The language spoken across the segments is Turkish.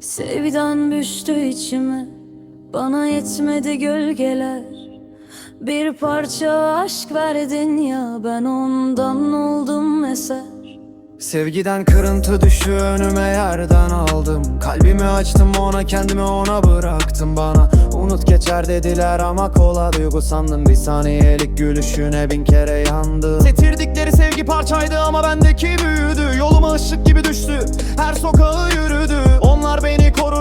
Sevdan düştü içime Bana yetmedi gölgeler. Bir parça aşk verdin ya Ben ondan oldum eser. Sevgiden kırıntı düşü önüme yerden aldım. Kalbimi açtım ona kendimi ona bıraktım. Bana Unut geçer dediler ama kola duygu sandım. Bir saniyelik gülüşüne bin kere yandım. Getirdikleri sevgi parçaydı ama bendeki büyüdü. Yoluma ışık gibi düştü. Her sokağı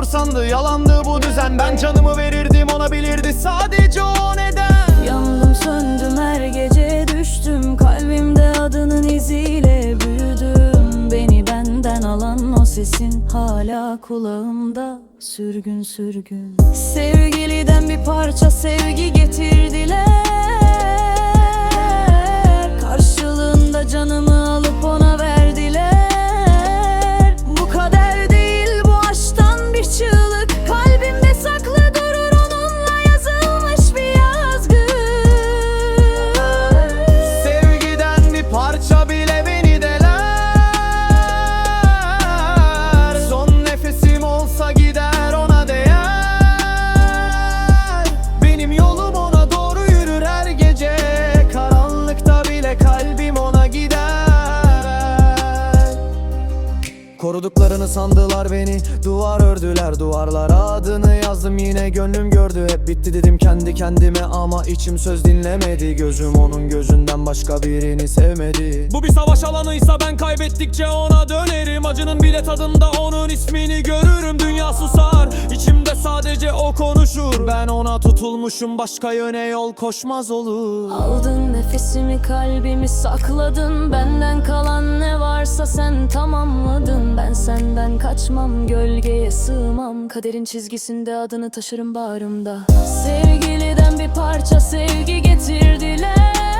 sandı yalandı bu düzen. Ben canımı verirdim ona bilirdi. Sadece o neden? Yandım söndüm her gece düştüm. Kalbimde adının iziyle büyüdüm. Beni benden alan o sesin hala kulağımda. Sürgün sürgün. Sevgiliden bir parça sevgi getirdiler Koruduklarını sandılar beni. Duvar ördüler duvarlara. Adını yazdım yine gönlüm gördü. Hep bitti dedim kendi kendime ama içim söz dinlemedi. Gözüm onun gözünden başka birini sevmedi. Bu bir savaş alanıysa ben kaybettikçe ona dönerim. Acının bile tadında onun ismini görürüm. Dünya susar içimde sadece o konuşur. Ben ona tutulmuşum başka yöne yol koşmaz olur. Aldın nefesimi kalbimi sakladın. Benden kalan ne varsa sen tamamladın senden kaçmam gölgeye sığmam. Kaderin çizgisinde adını taşırım bağrımda. Sevgiliden bir parça sevgi getirdiler